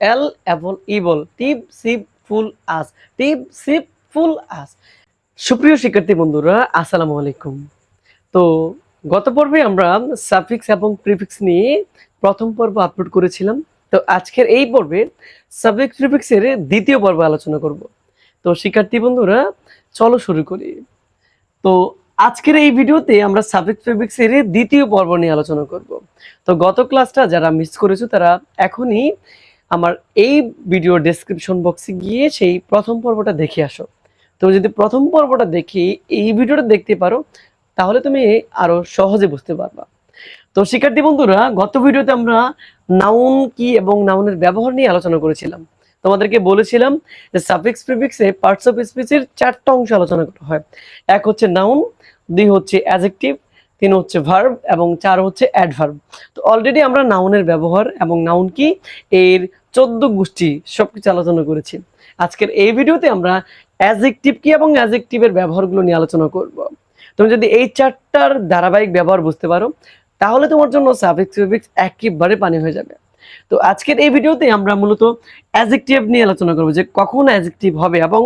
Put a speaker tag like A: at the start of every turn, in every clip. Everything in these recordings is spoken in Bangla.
A: এল এবং ইবল টিপ, সিপ, ফুল, আস। টিপ, সিপ, ফুল, আস। সুপ্রিয় শিক্ষার্থী বন্ধুরা, আসসালামু আলাইকুম। তো গত পর্বে আমরা সাফিক্স এবং প্রিফিক্স নিয়ে প্রথম পর্ব আপলোড করেছিলাম। তো আজকের এই পর্বে সাফিক্স প্রিফিক্সের দ্বিতীয় পর্ব আলোচনা করব। তো শিক্ষার্থী বন্ধুরা, চলো শুরু করি। তো আজকের এই ভিডিওতে আমরা সাফিক্স প্রিফিক্সের দ্বিতীয় পর্ব নিয়ে আলোচনা করব। তো গত ক্লাসটা যারা মিস করেছ, তারা এখনই আমার এই ভিডিও ডেসক্রিপশন বক্সে গিয়ে সেই প্রথম পর্বটা দেখে আসো। তুমি যদি প্রথম পর্বটা দেখি এই ভিডিওটা দেখতে পারো, তাহলে তুমি আরও সহজে বুঝতে পারবা। তো শিক্ষার্থী বন্ধুরা, গত ভিডিওতে আমরা নাউন কি এবং নাউনের ব্যবহার নিয়ে আলোচনা করেছিলাম। তোমাদেরকে বলেছিলাম যে সাফিক্স প্রিফিক্সে পার্টস অফ স্পিচের চারটা অংশ আলোচনা করা হয়। এক হচ্ছে নাউন দুই হচ্ছে অ্যাজেক্টিভ তিন হচ্ছে ভার্ব এবং চার হচ্ছে অ্যাডভার্ব তো অলরেডি আমরা নাউনের ব্যবহার এবং নাউন কি এর চোদ্দ গোষ্ঠী সবকিছু আলোচনা করেছি। আজকের এই ভিডিওতে আমরা অ্যাজেক্টিভ কি এবং অ্যাজেক্টিভের ব্যবহারগুলো নিয়ে আলোচনা করব। তুমি যদি এই চারটার ধারাবাহিক ব্যবহার বুঝতে পারো, তাহলে তোমার জন্য সাফিক্স ফিফিক্স একেবারে পানি হয়ে যাবে। তো আজকের এই ভিডিওতে আমরা মূলত অ্যাজেক্টিভ নিয়ে আলোচনা করব যে কখন অ্যাজেক্টিভ হবে এবং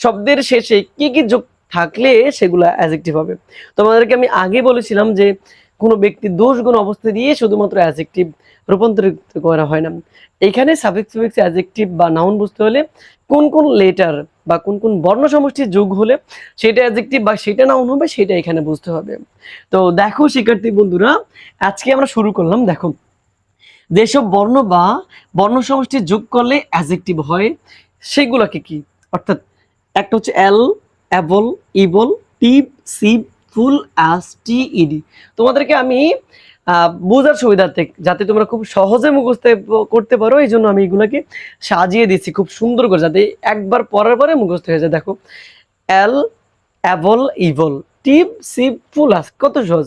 A: শব্দের শেষে কি কি যোগ থাকলে সেগুলো অ্যাজেক্টিভ হবে। তোমাদেরকে আমি আগে বলেছিলাম যে কোনো ব্যক্তির দোষ গুণ অবস্থা দিয়ে শুধুমাত্র অ্যাজেক্টিভ রূপান্তরিত করা হয় না। এখানে সাফিক্স ফিফিক্স অ্যাজেক্টিভ বা নাউন বুঝতে হলে কোন কোন লেটার বা কোন কোন বর্ণ সমষ্টির যোগ হলে সেটা অ্যাজেক্টিভ বা সেটা নাউন হবে, সেটা এখানে বুঝতে হবে। তো দেখো শিক্ষার্থী বন্ধুরা, আজকে আমরা শুরু করলাম, দেখো। যেসব বর্ণ বা বর্ণ সমষ্টি যোগ করলে অ্যাজেক্টিভ হয়, সেগুলোকে কি? অর্থাৎ একটা হচ্ছে এল অ্যাবল ইবল টিপ সিপ ফুল অ্যাস টি ইডি তোমাদেরকে আমি বোঝার সুবিধার্থে, যাতে তোমরা খুব সহজে মুখস্থ করতে পারো, এই জন্য আমি এগুলাকে সাজিয়ে দিচ্ছি খুব সুন্দর করে, যাতে একবার পড়ার পরে মুখস্থ হয়ে যায়। দেখো, এল, অ্যাবল ইভল টিপ, সিপ, ফুল আস, কত সহজ।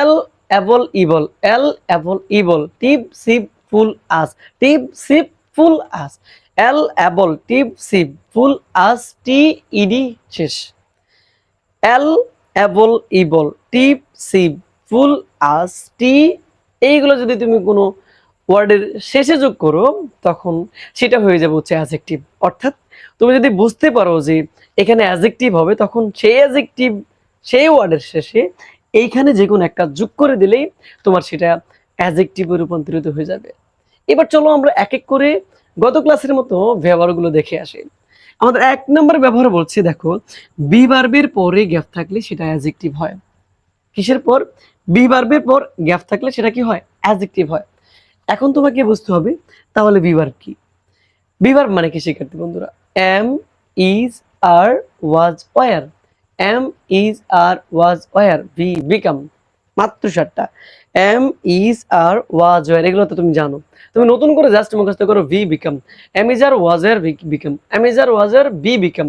A: Al, able, ible. Al, able, ible. টিপ, সিপ, ফুল আস। টিপ, sheep, ful ous. Al, able, টিপ, সিপ, ফুল আস, টি ইডি শেষ। এল অ্যাবল, ইবল, টিপ সিপ ফুল, আস, টি, এইগুলো যদি তুমি কোনো ওয়ার্ডের শেষে যোগ করো, তখন সেটা হয়ে যাবে হচ্ছে অ্যাজেক্টিভ অর্থাৎ তুমি যদি বুঝতে পারো যে এখানে অ্যাজেক্টিভ হবে, তখন সেই অ্যাজেক্টিভ সেই ওয়ার্ডের শেষে এইখানে যে কোনো একটা যোগ করে দিলেই তোমার সেটা অ্যাজেক্টিভে রূপান্তরিত হয়ে যাবে। এবার চলো আমরা এক এক করে গত ক্লাসের মতো ব্যবহারগুলো দেখে আসি। আমাদের এক নম্বর ব্যবহার বলছি, দেখো বি বার্বের পরে গ্যাপ থাকলে সেটা অ্যাজেক্টিভ হয়। কিসের পর? বি বার্বের পর গ্যাপ থাকলে সেটা কি হয়? অ্যাজেক্টিভ হয়। এখন তোমাকে বুঝতে হবে, তাহলে বি ভার্ব কি? বি ভার্ব মানে কি শিক্ষার্থী বন্ধুরা? Am is are was were am is are was were be become মাত্র সাতটা am is are was were এগুলো তো তুমি জানো। তুমি নতুন করে জাস্ট মুখস্থ করো be become am is are was were become am is are was were be become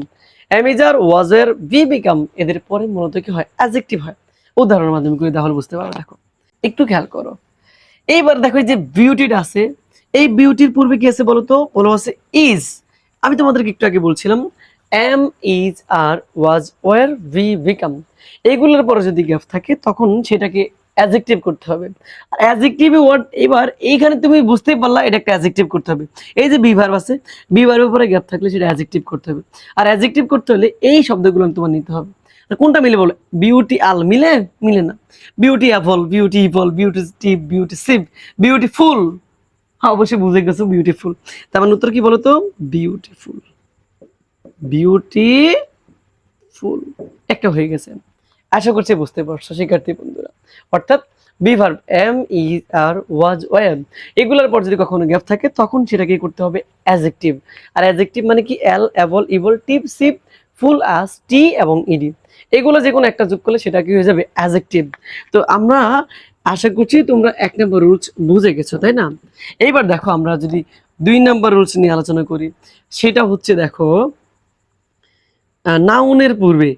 A: am is are was were be become এদের পরে মূলত কি হয়? অ্যাজেক্টিভ হয়। উদাহরণের মাধ্যমে করে তাহলে বুঝতে পারো, দেখো। একটু খেয়াল করো। এইবার দেখো যে বিউটিটা আছে। এই বিউটির পূর্বে কি আছে বলো তো? বলো আছে ইজ আমি তোমাদেরকে একটু আগে বলছিলাম am is are was were be become এইগুলোর পরে যদি গ্যাপ থাকে, তখন সেটাকে অ্যাজেক্টিভ করতে হবে। আর অ্যাজেক্টিভ ওয়ার্ড এবার এইখানে তুমি বুঝতেই পারলা, এটা একটা অ্যাজেক্টিভ করতে হবে। এই যে বিভার আছে বিভারের উপরে গ্যাপ থাকলে সেটা অ্যাজেক্টিভ করতে হবে। আর অ্যাজেক্টিভ করতে হলে এই শব্দগুলো তোমার নিতে হবে। কোনটা মিলে বলো? বিউটি আল মিলে? মিলে না। Beauty apple beauty apple beauty tip beauty sieve beautiful হ্যাঁ অবশ্যই বুঝে গেছো বিউটিফুল তার মানে উত্তর কি বলতো বিউটিফুল বিউটিফুল একটা হয়ে গেছে। আশা করছি বুঝতে পারছ, শিক্ষার্থী বন্ধুরা। অর্থাৎ বিভার এম, ই, আর, ওয়াজ ওয়াম এগুলোর পর যদি কখনো গ্যাপ থাকে, তখন সেটাকে করতে হবে অ্যাজেক্টিভ আর অ্যাজেক্টিভ মানে কি? এল অ্যাবল ইবল টিপ, সিপ, ফুল, আস, টি এবং ইডি। এগুলো যে কোনো একটা যোগ করলে সেটা কি হয়ে যাবে? অ্যাজেক্টিভ তো আমরা আশা করছি তোমরা এক নম্বর রুলস বুঝে গেছো, তাই না? এইবার দেখো, আমরা যদি দুই নম্বর রুলস নিয়ে আলোচনা করি, সেটা হচ্ছে দেখো নাউনের পূর্বে।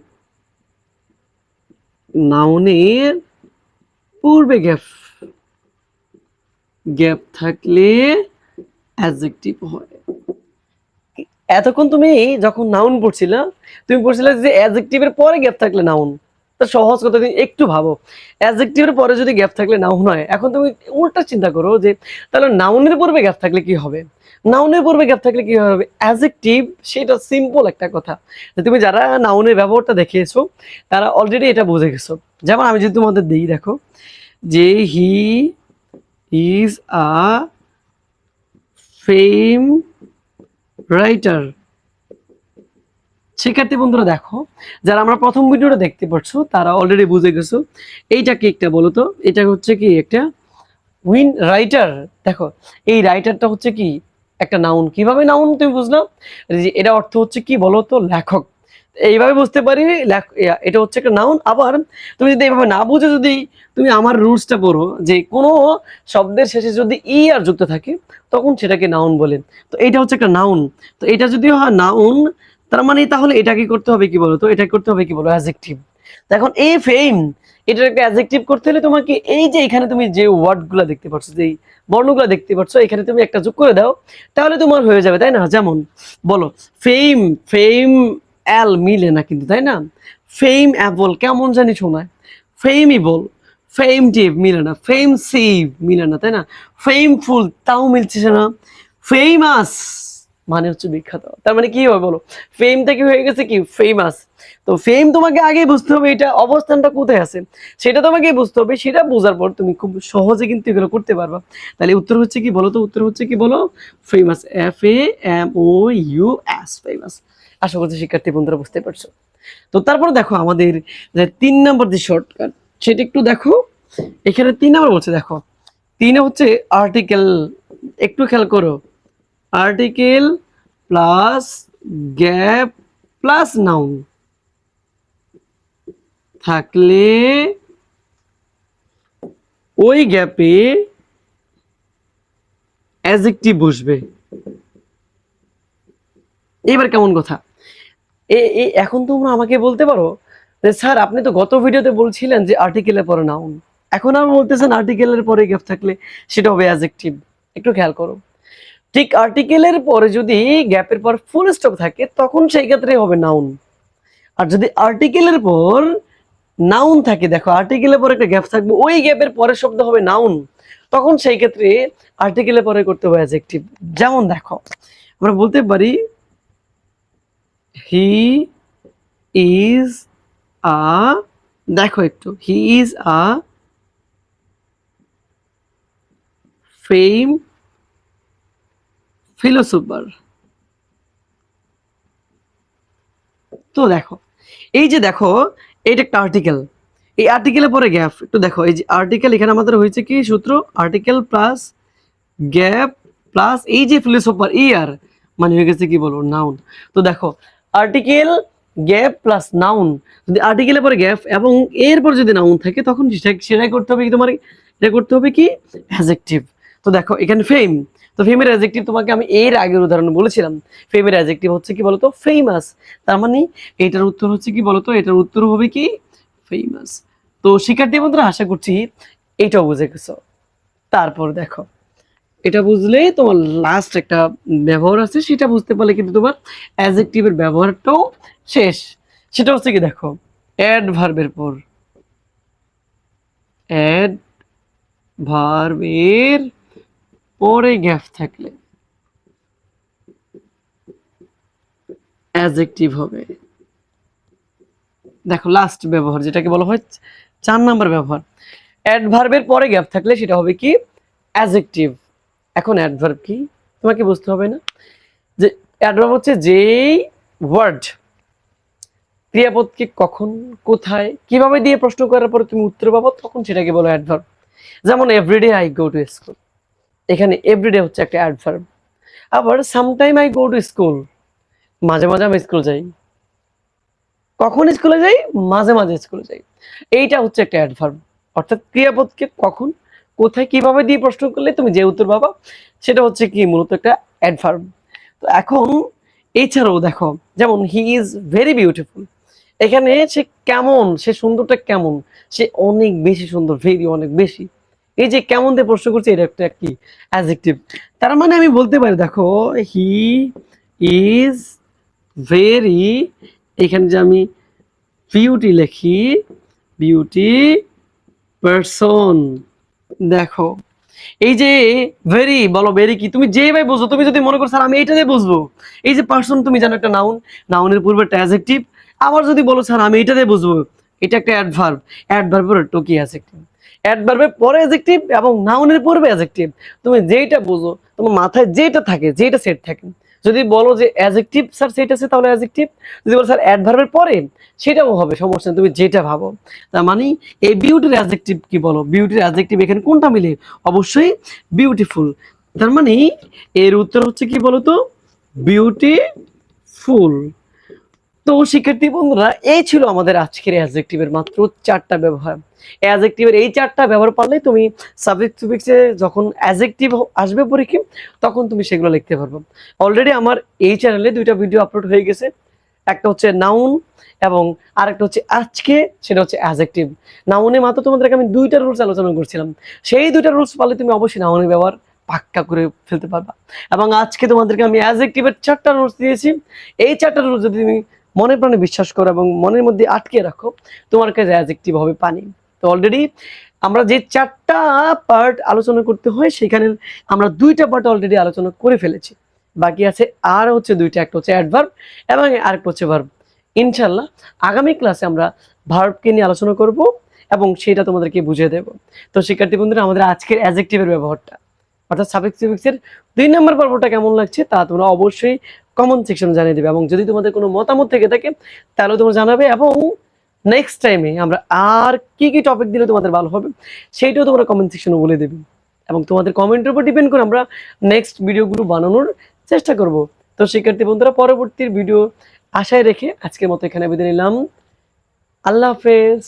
A: নাউনের পূর্বে গ্যাপ। গ্যাপ থাকলে অ্যাডজেক্টিভ হয়। এতক্ষণ তুমি যখন নাউন পড়ছিলে, তুমি পড়ছিলে যে অ্যাডজেক্টিভের পরে গ্যাপ থাকলে নাউন। সহজ কথা তুমি একটু ভাবো। অ্যাজেক্টিভের পরে যদি গ্যাপ থাকলে নাউন হয়, এখন তুমি উল্টা চিন্তা করো যে, তাহলে নাউনের পূর্বে গ্যাপ থাকলে কি হবে? নাউনের পূর্বে গ্যাপ থাকলে কি হবে? অ্যাজেক্টিভ সেটা সিম্পল একটা কথা। তুমি যারা নাউনের ব্যবহারটা দেখিয়েছো, তারা অলরেডি এটা বুঝে গেছো। যেমন আমি যদি তোমাদের দিই, দেখো, যে he is a fame writer শিক্ষার্থী বন্ধুরা দেখো, যারা আমরা প্রথম ভিডিওটা দেখতে পাচ্ছ তারা অলরেডি বুঝে গেছো। এইটা কি একটা বলো তো? এটা হচ্ছে কি একটা উইন রাইটার দেখো, এই রাইটারটা হচ্ছে কি একটা নাউন কীভাবে নাউন তুমি বুঝলাম এটা অর্থ হচ্ছে কি বলো তো? লেখক। এইভাবে বুঝতে পারি এটা হচ্ছে একটা নাউন আবার তুমি যদি এইভাবে না বুঝে যদি তুমি আমার রুলসটা পড়ো, যে কোনো শব্দের শেষে যদি ই আর যুক্ত থাকে, তখন সেটাকে নাউন বলেন তো এটা হচ্ছে একটা নাউন তো এটা যদি হয় নাউন তার মানে তাহলে এটা কি করতে হবে কি বলো তো? এটা করতে হবে কি বলো? অ্যাজেক্টিভ তো এখন এই ফেম এটার একটা অ্যাজেক্টিভ করতে হলে তোমাকে এই যে এখানে তুমি যে ওয়ার্ডগুলো দেখতে পাচ্ছ, যে বর্ণগুলো দেখতে পাচ্ছ, এখানে তুমি একটা যোগ করে দাও, তাহলে তোমার হয়ে যাবে, তাই না? যেমন বলো ফেম ফেম অ্যাল মিলে না কিন্তু, তাই না? ফেম অ্যাপল কেমন জানি শোনায়। ফেমই বল ফেম টিভ মিলে না ফেম সিভ মিলে না, তাই না? ফেমফুল তাও মিলছে না। ফেমাস মানে হচ্ছে বিখ্যাত। তার মানে কি হবে বলো? ফেম থেকে হয়ে গেছে কি? ফেমাস তো ফেম তোমাকে আগে বুঝতে হবে এটা অবস্থানটা কোথায় আছে। সেটা তোমাকে বুঝতে হবে, সেটা বোঝার পর তুমি খুব সহজে কিন্তু এগুলো করতে পারবা। তাহলে উত্তর হচ্ছে কি বলো তো? উত্তর হচ্ছে কি বলো? Famous F A M O U S famous আশা করছি শিক্ষার্থী বন্ধুরা বুঝতে পারছ। তো তারপর দেখো আমাদের যে তিন নম্বর যে শর্টকাট সেটা একটু দেখো। এখানে তিন নম্বর বলছে, দেখো। তিনে হচ্ছে আর্টিকেল একটু খেয়াল করো। Article plus gap plus noun থাকলে ওই গ্যাপে অ্যাজেক্টিভ বসবে। এবার কেমন কথা? এ এখন তোমরা আমাকে বলতে পারো যে, স্যার, আপনি তো গত ভিডিওতে বলছিলেন যে আর্টিকেলের পরে নাউন এখন আর বলতেছেন আর্টিকেলের পরে গ্যাপ থাকলে সেটা হবে অ্যাজেক্টিভ একটু খেয়াল করো। ঠিক আর্টিকেলের পরে যদি গ্যাপের পর ফুল স্টপ থাকে, তখন সেই ক্ষেত্রে হবে নাউন আর যদি আর্টিকেলের পর নাউন থাকে, দেখো আর্টিকেলের পরে একটা গ্যাপ থাকবে, ওই গ্যাপের পরের শব্দ হবে নাউন তখন সেই ক্ষেত্রে আর্টিকেলের পরে করতে হবে অ্যাজেক্টিভ যেমন দেখো, আমরা বলতে পারি হি ইজ আ দেখো একটু he is a fame philosopher. তো দেখো, এই যে দেখো এইটা একটা আর্টিকেল এই আর্টিকেলের পরে গ্যাপ একটু দেখো, এই যে আর্টিকেল এখানে আমাদের হয়েছে কি সূত্র? আর্টিকেল প্লাস গ্যাপ প্লাস এই যে ফিলোসোফার ইয়ার মানে হয়ে গেছে কি বলব নাউন তো দেখো আর্টিকেল গ্যাপ প্লাস নাউন যদি আর্টিকেলের পরে গ্যাপ এবং এরপর যদি নাউন থাকে, তখন সেটা- সেটাই করতে হবে কি তোমার? এটা করতে হবে কি? অ্যাজেক্টিভ তো দেখো, এখানে ফেম তো ফেমের অ্যাজেক্টিভ তোমাকে আমি এর আগের উদাহরণ বলেছিলাম। ফেমের অ্যাজেক্টিভ হচ্ছে কি বলতো? ফেমাস তার মানে এটার উত্তর হচ্ছে কি বলতো? এটার উত্তর হবে কি? ফেমাস তো শিক্ষার্থী বন্ধুরা, আশা করছি এটাও বুঝে গেছো। তারপর দেখো, এটা বুঝলে তোমার লাস্ট একটা ব্যবহার আছে, সেটা বুঝতে পারলে কিন্তু তোমার অ্যাজেক্টিভের ব্যবহারটাও শেষ। সেটা হচ্ছে কি দেখো অ্যাড ভার্বের পর। অ্যাড ভার্বের পরে গ্যাপ থাকলে অ্যাজেক্টিভ হবে। দেখো লাস্ট ব্যবহার যেটাকে বলা হয় চার নাম্বার ব্যবহার। অ্যাডভার্বের পরে গ্যাপ থাকলে সেটা হবে কি? অ্যাজেক্টিভ এখন অ্যাডভার্ব কি? তোমাকে বুঝতে হবে না? যে অ্যাডভার্ব হচ্ছে যেই ওয়ার্ড ক্রিয়াপদকে কখন, কোথায়, কীভাবে দিয়ে প্রশ্ন করার পরে তুমি উত্তর পাবো, তখন সেটাকে বলো অ্যাডভার্ব যেমন everyday I go to school এখানে এভরিডে হচ্ছে একটা অ্যাডভার্ব আবার sometime I go to school মাঝে মাঝে আমি স্কুল যাই। কখন স্কুলে যাই? মাঝে মাঝে স্কুলে যাই। এইটা হচ্ছে একটা অ্যাডভার্ব অর্থাৎ ক্রিয়াপদকে কখন, কোথায় কীভাবে দিয়ে প্রশ্ন করলে তুমি যে উত্তর পাবা, সেটা হচ্ছে কি মূলত একটা অ্যাডভার্ব তো এখন এছাড়াও দেখো, যেমন হি ইজ ভেরি বিউটিফুল এখানে সে কেমন, সে সুন্দরটা কেমন? সে অনেক বেশি সুন্দর ভেরি অনেক বেশি। এই যে কেমন দিয়ে প্রশ্ন করছে এটা একটা কি অ্যাজেক্টিভ তার মানে আমি বলতে পারি, দেখো হি ইজ ভেরি এখানে যে আমি বিউটি লিখি বিউটি পারসন দেখো, এই যে ভেরি বলো ভেরি কি, তুমি যে ভাই বুঝো, তুমি যদি মনে করো, স্যার, আমি এইটা দিয়ে বুঝব। এই যে পার্সন তুমি জানো একটা নাউন নাউনের পূর্বে একটা অ্যাজেক্টিভ আবার যদি বলো, স্যার, আমি এইটা দিয়ে বুঝব। এটা একটা অ্যাডভার্ব অ্যাডভার্বের টোকি অ্যাজেক্টিভ অ্যাডভার্বের পরে অ্যাজেক্টিভ এবং নাউনের পূর্বে অ্যাজেক্টিভ তুমি যেইটা বুঝো, তোমার মাথায় যেটা থাকে যেটা সেট থাকে। যদি বলো যে অ্যাজেক্টিভ স্যার সেট আছে, তাহলে অ্যাজেক্টিভ যদি বলো স্যার অ্যাডভার্বের পরে, সেটাও হবে, সমস্যা তুমি যেটা ভাবো। তার মানে এই বিউটির অ্যাজেক্টিভ কি বলো? বিউটির অ্যাজেক্টিভ এখানে কোনটা মিলে? অবশ্যই বিউটিফুল তার মানে এর উত্তর হচ্ছে কি বলো তো বিউটিফুল তো শিক্ষার্থী বন্ধুরা, এই ছিল আমাদের আজকের অ্যাজেক্টিভের মাত্র চারটা ব্যবহার। অ্যাজেক্টিভের এই চারটা ব্যবহার পারলেই তুমি সাবজেক্ট সুফিক্সে যখন অ্যাজেক্টিভ আসবে পরীক্ষা, তখন তুমি সেগুলো লিখতে পারবে। অলরেডি আমার এই চ্যানেলে দুইটা ভিডিও আপলোড হয়ে গেছে। একটা হচ্ছে নাউন এবং আরেকটা হচ্ছে আজকে, সেটা হচ্ছে অ্যাজেক্টিভ নাউনে মাত্র তোমাদেরকে আমি দুইটা রুলস আলোচনা করছিলাম। সেই দুইটা রুলস পারলে তুমি অবশ্যই নাউনের ব্যবহার পাক্কা করে ফেলতে পারবা। এবং আজকে তোমাদেরকে আমি অ্যাজেক্টিভের চারটা রুলস দিয়েছি। এই চারটা রুলস যদি তুমি মনে প্রাণে বিশ্বাস করো এবং মনের মধ্যে আটকে রাখো। তোমার কাছে অ্যাজেক্টিভ হবে পানি। তো অলরেডি আমরা যে চারটা পার্ট আলোচনা করতে হয়, সেখানে আমরা দুইটা পার্ট অলরেডি আলোচনা করে ফেলেছি। বাকি আছে আর হচ্ছে দুইটা, একটা হচ্ছে অ্যাডভার্ব এবং আরেকটা হচ্ছে ভার্ব ইনশাল্লাহ আগামী ক্লাসে আমরা ভার্বকে নিয়ে আলোচনা করব এবং সেটা তোমাদেরকে বুঝিয়ে দেব। তো শিক্ষার্থী বন্ধুরা, আমাদের আজকের অ্যাজেক্টিভের ব্যবহারটা, অর্থাৎ সাবেক সিভিক্সের দুই নম্বর পর্বটা কেমন লাগছে তা তোমরা অবশ্যই কমেন্ট সেকশনে জানিয়ে দেবে এবং যদি তোমাদের কোনো মতামত থেকে থাকে, তাহলে তোমরা জানাবে এবং নেক্সট টাইমে আমরা আর কি কি টপিক দিলে তোমাদের ভালো হবে, সেইটাও তোমরা কমেন্ট সেকশনে বলে দেবে। এবং তোমাদের কমেন্টের উপর ডিপেন্ড করে আমরা নেক্সট ভিডিওগুলো বানানোর চেষ্টা করব। তো শিক্ষার্থী বন্ধুরা পরবর্তী ভিডিও আশায় রেখে আজকের মতো এখানে বেঁধে নিলাম। আল্লাহ হাফেজ।